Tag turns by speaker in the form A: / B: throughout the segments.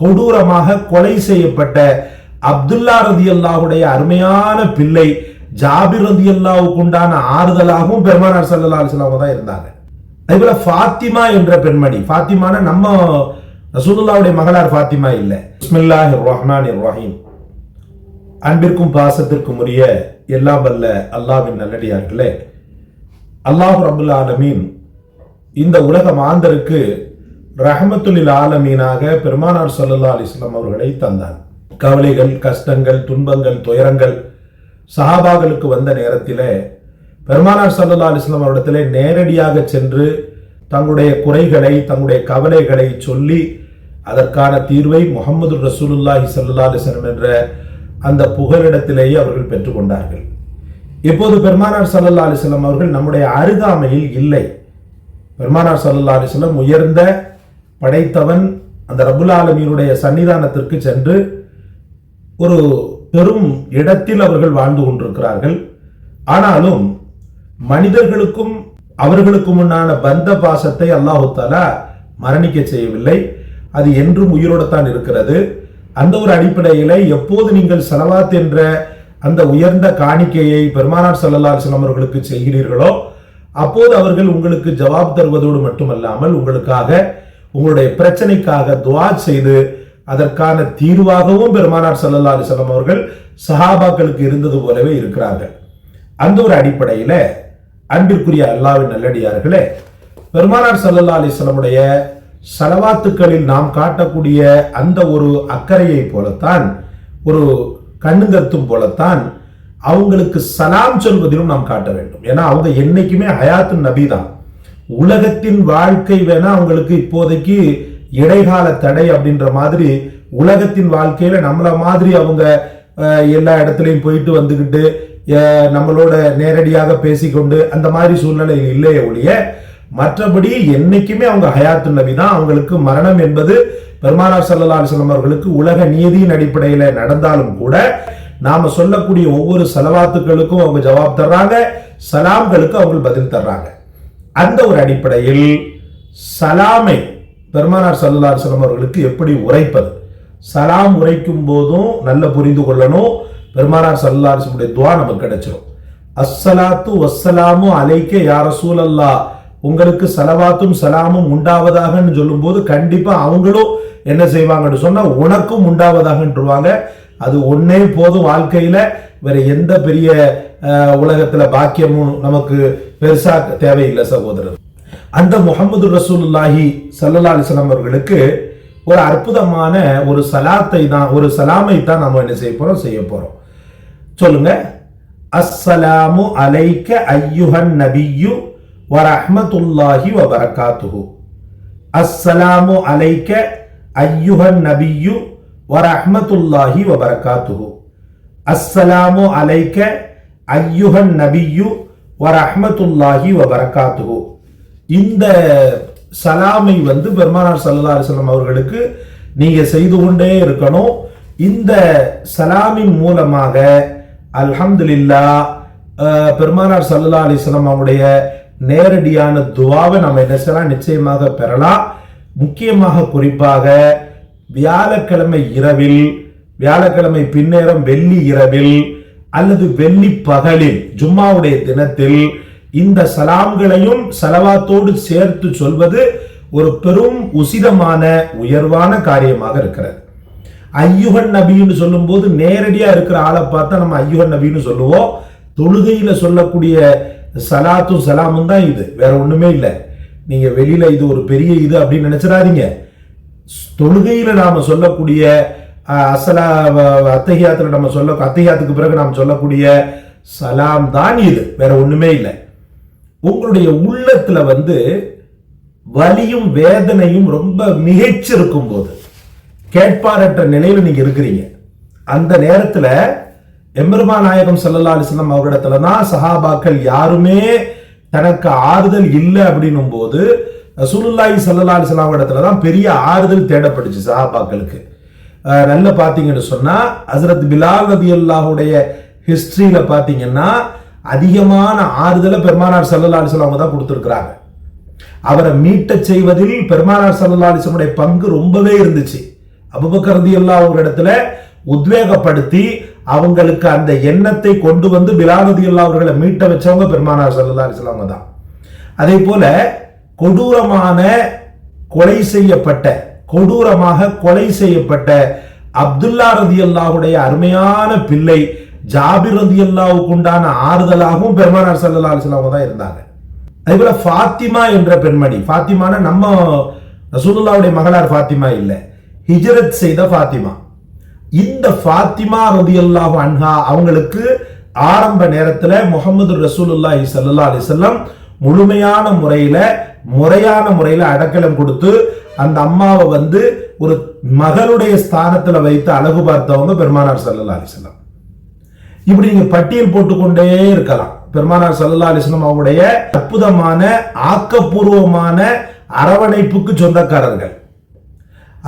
A: கொடூரமாக கொலை செய்யப்பட்ட அப்துல்லா ரதி அல்லாஹுடைய அருமையான பிள்ளை ஜாபிர் ரதி அல்லாவுக்கு உண்டான ஆறுதலாகவும் பெருமானார் சல்லா அலிஸ்லாம் தான் இருந்தாங்க. அதே போல ஃபாத்திமா என்ற பெண்மணி ஃபாத்திமான நம்ம ரசூதுல்லாவுடைய மகளார் ஃபாத்திமா இல்லை. பிஸ்மில்லாஹிர் ரஹ்மான் ரஹீம். அன்பிற்கும் பாசத்திற்கும் உரிய எல்லாம் வல்ல அல்லாவின் நல்லடியார்களே. அல்லாஹ் ரபுல் ஆலமீன் இந்த உலக மாந்தருக்கு ரஹமத்துலில் ஆலமீனாக பெருமானார் சல்லல்லா அலிஸ்லாம் அவர்களை தந்தான். கவலைகள் கஷ்டங்கள் துன்பங்கள் துயரங்கள் சஹாபாக்களுக்கு வந்த நேரத்திலே பெருமானார் சல்லல்லா அலிஸ்லாம் அவரிடத்திலே நேரடியாக சென்று தங்களுடைய குறைகளை தங்களுடைய கவலைகளை சொல்லி அதற்கான தீர்வை முகமது ரசூலுல்லாஹி சல்லா அலிஸ்லம் என்ற அந்த புகலிடத்திலேயே அவர்கள் பெற்றுக்கொண்டார்கள் இப்போது பெருமானார் சல்லல்லா அலிஸ்லாம் அவர்கள் நம்முடைய அருகாமையில் இல்லை. பெருமானார் சல்லல்லா அலிஸ்லம் உயர்ந்த படைத்தவன் அந்த ரபுல் ஆலமீனுடைய சன்னிதானத்திற்கு சென்று ஒரு பெரும் இடத்தில் அவர்கள் வாழ்ந்து கொண்டிருக்கிறார்கள். ஆனாலும் மனிதர்களுக்கும் அவர்களுக்கும் உண்டான பந்த பாசத்தை அல்லாஹு தாலா மரணிக்க செய்யவில்லை. அது என்றும் உயிரோடத்தான் இருக்கிறது. அந்த ஒரு அடிப்படையில் எப்போது நீங்கள் செலவாத் என்ற அந்த உயர்ந்த காணிக்கையை பெருமானார் சல்லல்லா அவர்களுக்கு செய்கிறீர்களோ அப்போது அவர்கள் உங்களுக்கு ஜவாப் தருவதோடு மட்டுமல்லாமல் உங்களுக்காக உங்களுடைய பிரச்சனைக்காக துவா செய்து அதற்கான தீர்வாகவும் பெருமானார் சல்லல்லா அலிசல்லாம் அவர்கள் சஹாபாக்களுக்கு இருந்தது போலவே இருக்கிறார்கள். அந்த ஒரு அடிப்படையில அன்பிற்குரிய அல்லாவின் நல்லடியார்களே பெருமானார் சல்லல்லா அலிஸ்லமுடைய சலவாத்துக்களில் நாம் காட்டக்கூடிய அந்த ஒரு அக்கறையை போலத்தான் ஒரு கண்ணுங்கத்தும் போலத்தான் அவங்களுக்கு சலாம் சொல்வதிலும் நாம் காட்ட வேண்டும். ஏன்னா அவங்க என்னைக்குமே ஹயாத்து நபி தான். உலகத்தின் வாழ்க்கை வேணா அவங்களுக்கு இப்போதைக்கு இடைக்கால தடை அப்படின்ற மாதிரி உலகத்தின் வாழ்க்கையில நம்மள மாதிரி அவங்க எல்லா இடத்துலையும் போயிட்டு வந்துக்கிட்டு நம்மளோட நேரடியாக பேசிக்கொண்டு அந்த மாதிரி சூழ்நிலை இல்லையே ஒழிய மற்றபடி என்னைக்குமே அவங்க ஹயாத்து நபி தான். அவங்களுக்கு மரணம் என்பது பெருமானார் சல்லா அலிஸ்லாம் அவர்களுக்கு உலக நீதியின் அடிப்படையில நடந்தாலும் கூட நாம சொல்லக்கூடிய ஒவ்வொரு செலவாத்துக்களுக்கும் அவங்க ஜவாப் தர்றாங்க சலாம்களுக்கு அவங்க பதில் தர்றாங்க. அந்த ஒரு அடிப்படையில் சலாமை பெருமானார் சல்லா செல்லம் அவர்களுக்கு எப்படி உரைப்பது? சலாம் உரைக்கும் போதும் நல்ல புரிந்து கொள்ளணும். பெருமானார் சல்லா அலிஸ்லமுடைய துவா நமக்கு கிடைச்சிடும் அஸ்ஸலாத்து வஸ்ஸலாமு அலைக்க யார சூழல்லா உங்களுக்கு சலவாத்தும் சலாமும் உண்டாவதாகன்னு சொல்லும்போது கண்டிப்பாக அவங்களும் என்ன செய்வாங்கன்னு சொன்னால் உனக்கும் உண்டாவதாகன்றுவாங்க அது ஒன்னே போதும் வாழ்க்கையில். வேற எந்த பெரிய உலகத்துல பாக்கியமும் நமக்கு பெருசா தேவையில்லை சகோதரர். அந்த முகமது ரசூலுல்லாஹி சல்லா அலிஸ்லாம் அவர்களுக்கு ஒரு அற்புதமான ஒரு சலாத்தை தான் ஒரு சலாமை தான் நம்ம என்ன செய்ய போறோம் செய்ய போறோம். சொல்லுங்க. அஸ்ஸலாமு அலைக்க ஐயுஹன் நபியு வரஹ்மத்துல்லாஹி வபரகாத்துஹு அஸ்ஸலாமு அலைக்க ஐயுஹன் நபியு வரஹ்மத்துல்லாஹி வபரகாத்துஹு அஸ்ஸலாமு அலைக்க ஐயுஹன் நபியு வரஹ்மத்துல்லாஹி வபரகாத்துஹு இந்த சலாமை வந்து பெருமானார் சல்லா அலிஸ்லாம் அவர்களுக்கு நீங்கள் செய்து கொண்டே இருக்கணும். இந்த சலாமின் மூலமாக அல்ஹம்துலில்லா பெருமானார் சல்லா அலிஸ்லாம் அவருடைய நேரடியான துவாவை நம்ம என்ன செய்யலாம்? நிச்சயமாக பெறலாம். முக்கியமாக குறிப்பாக வியாழக்கிழமை இரவில் வியாழக்கிழமை பின்னேரம் வெள்ளி இரவில் அல்லது வெள்ளி பகலில் ஜும்மாவுடைய தினத்தில் இந்த சலாம்களையும் சலவாத்தோடு சேர்த்து சொல்வது ஒரு பெரும் உசிதமான உயர்வான காரியமாக இருக்கிறது. ஐயுகன் நபின்னு சொல்லும்போது நேரடியா இருக்கிற ஆளை பார்த்தா நம்ம ஐயுகன் நபின்னு சொல்லுவோம். தொழுகையில சொல்லக்கூடிய சலாத்தும் சலாமும் தான் இது. வேற ஒண்ணுமே இல்லை. நீங்க வெளியில இது ஒரு பெரிய இது அப்படின்னு நினைச்சிடாதீங்க. தொழுகையில நாம சொல்லக்கூடிய அசலா அத்தகையாத்துல நம்ம சொல்ல அத்தகையாத்துக்கு பிறகு நாம் சொல்லக்கூடிய சலாம் தான் இது. வேற ஒண்ணுமே இல்லை. உங்களுடைய உள்ளத்துல வந்து வலியும் வேதனையும் ரொம்ப மிகைச்சிருக்கும் போது கேட்பாரற்ற நிலையில நீங்க இருக்கிறீங்க. அந்த நேரத்துல எம்பெருமா நாயகம் சல்லல்லா அலிஸ்லாம் அவரிடத்துல தான் சஹாபாக்கள் யாருமே தனக்கு ஆறுதல் இல்லை அப்படின்னும் போது ரசூலுல்லாஹி சல்லா அலிஸ்லாம் இடத்துல தான் பெரிய ஆறுதல் தேடப்பட்டுச்சு சஹாபாக்களுக்கு. நல்ல பார்த்தீங்கன்னு சொன்னால் ஹசரத் பிலால் நபி அல்லாஹுடைய ஹிஸ்ட்ரியில் பார்த்தீங்கன்னா அதிகமான ஆறுதலை பெருமானார் சல்லா அலிஸ்லாம் தான் கொடுத்துருக்குறாங்க. அவரை மீட்ட செய்வதில் பெருமானார் சல்லா அலிஸ்லமுடைய பங்கு ரொம்பவே இருந்துச்சு. அபுபக்கரதி ரதியல்லாஹு ஒரு இடத்துல உத்வேகப்படுத்தி அவங்களுக்கு அந்த எண்ணத்தை கொண்டு வந்து பிலாநதி அல்லா அவர்களை மீட்ட வச்சவங்க பெருமானார் ஸல்லல்லாஹு அலைஹி தான் அதே போல கொடூரமான கொலை செய்யப்பட்ட கொடூரமாக கொலை செய்யப்பட்ட அப்துல்லா ரதி அல்லாஹுடைய அருமையான பிள்ளை ஜாபிர் ரதி அல்லாவுக்கு உண்டான ஆறுதலாகவும் பெருமானார் சல்லா அலிஸ்லாம் தான் இருந்தாங்க. அதே போல ஃபாத்திமா என்ற பெண்மணி ஃபாத்திமான நம்ம ரசூலுல்லாவுடைய மகளார் ஃபாத்திமா இல்லை ஹிஜரத் செய்த ஃபாத்திமா. இந்த ஃபாத்திமா ரதி அல்லாஹு அன்ஹா அவங்களுக்கு ஆரம்ப நேரத்துல முகமது ரசூலுல்லாஹி சல்லா அலிசல்லம் முழுமையான முறையில முறையான முறையில அடக்கலம் கொடுத்து அந்த அம்மாவை வந்து ஒரு மகளுடைய ஸ்தானத்துல வைத்து அழகு பார்த்தவங்க பெருமானார் சல்லா அலிஸ்லாம் இப்படி நீங்க பட்டியல் போட்டுக்கொண்டே இருக்கலாம். பெருமானார் சல்லா அலிஸ்லாம் அவருடைய அற்புதமான ஆக்கப்பூர்வமான அரவணைப்புக்கு சொந்தக்காரர்கள்.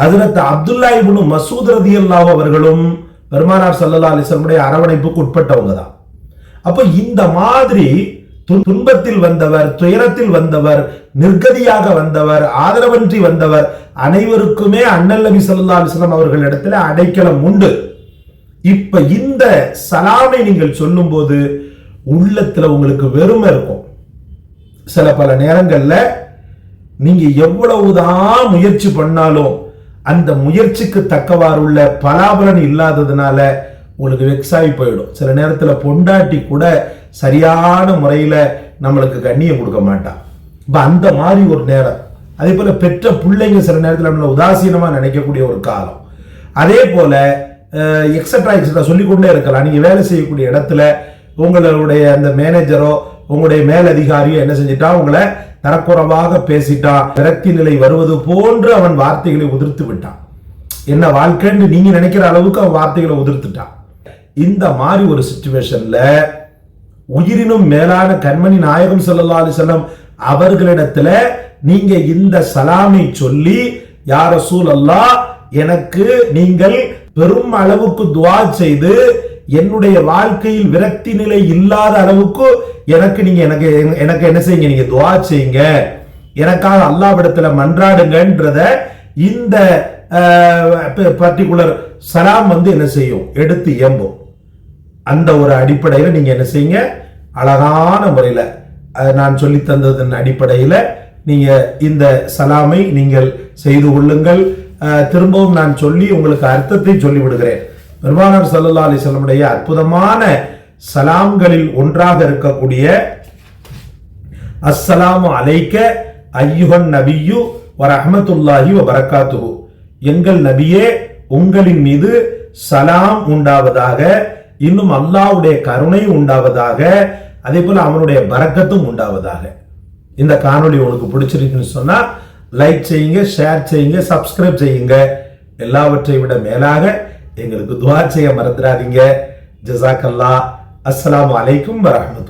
A: ஹஜரத் அப்துல்லா இபுனு மசூத் ரதி அல்லாஹ் அவர்களும் பெருமானார் ஸல்லல்லாஹு அலிஸ்லமுடைய அரவணைப்புக்கு உட்பட்டவங்க தான். அப்ப இந்த மாதிரி துன்பத்தில் வந்தவர் துயரத்தில் வந்தவர் நிர்கதியாக வந்தவர் ஆதரவன்றி வந்தவர் அனைவருக்குமே அண்ணல் நபி சொல்லா அலிஸ்லாம் வஸல்லம் அவர்களிடத்துல அடைக்கலம் உண்டு. இப்ப இந்த சலாமை நீங்கள் சொல்லும்போது உள்ளத்துல உங்களுக்கு வெறுமை இருக்கும். சில பல நேரங்கள்ல நீங்க எவ்வளவுதான் முயற்சி பண்ணாலும் அந்த முயற்சிக்கு தக்கவாறு உள்ள பலாபலன் இல்லாததுனால உங்களுக்கு வெக்ஸ் ஆகி போயிடும். சில நேரத்துல பொண்டாட்டி கூட சரியான முறையில நம்மளுக்கு கண்ணியம் கொடுக்க மாட்டான் இப்போ அந்த மாதிரி ஒரு நேரம். அதே போல பெற்ற பிள்ளைங்க சில நேரத்துல நம்மள உதாசீனமா நினைக்கக்கூடிய ஒரு காலம். அதே போல எக்ஸட்ரா எக்ஸட்ரா சொல்லிக்கொண்டே இருக்கலாம். நீங்க வேலை செய்யக்கூடிய இடத்துல உங்களுடைய அந்த மேனேஜரோ உங்களுடைய மேலதிகாரியோ என்ன செஞ்சிட்டா உங்களை தரக்குறவாக பேசிட்டான் விரக்தி நிலை வருவது போன்று அவன் வார்த்தைகளை உதிர்த்து விட்டான். என்ன வாழ்க்கைன்னு நீங்க நினைக்கிற அளவுக்கு அவன் வார்த்தைகளை உதிர்த்துட்டான் இந்த மாதிரி ஒரு சுச்சுவேஷன்ல உயிரினும் மேலான கண்மணி நாயகம் ஸல்லல்லாஹு செல்லும் அவர்களிடத்துல நீங்க இந்த சலாமை சொல்லி யார சூழல்லா எனக்கு நீங்கள் பெரும் அளவுக்கு துவா செய்து என்னுடைய வாழ்க்கையில் விரக்தி நிலை இல்லாத அளவுக்கு எனக்கு நீங்க எனக்கு எனக்கு என்ன செய்யுங்க? நீங்க துவா செய்யுங்க. எனக்காக அல்லாவிடத்துல மன்றாடுங்கன்றத இந்த பர்டிகுலர் சலாம் வந்து என்ன செய்யும்? எடுத்து இயம்பும் அந்த ஒரு அடிப்படையில் நீங்க என்ன செய்யுங்க? அழகான முறையில் நான் சொல்லி தந்ததன் அடிப்படையில் நீங்க இந்த சலாமை நீங்கள் செய்து கொள்ளுங்கள். திரும்பவும் நான் சொல்லி உங்களுக்கு அர்த்தத்தை சொல்லி விடுகிறேன் பெருமானார் சல்லா அலைஹி அற்புதமான சலாம்களில் ஒன்றாக இருக்கக்கூடிய அஸ்ஸலாமு அலைக்க ஐயுகன் நபியு வரஹ்மத்துல்லாஹி அஹமத்துல்லாஹி வரக்காத்து எங்கள் நபியே உங்களின் மீது சலாம் உண்டாவதாக இன்னும் அல்லாவுடைய கருணை உண்டாவதாக அதே போல அவனுடைய பறக்கத்தும் உண்டாவதாக. இந்த காணொளி உங்களுக்கு பிடிச்சிருக்குன்னு சொன்னா லைக் செய்யுங்க ஷேர் செய்யுங்க சப்ஸ்கிரைப் செய்யுங்க. எல்லாவற்றை விட மேலாக எங்களுக்கு துவா செய்ய மறந்துடாதீங்க. ஜசாக்கல்லா அஸ்லாம் அலைக்கும் வரஹ்மத்துல்லாஹ்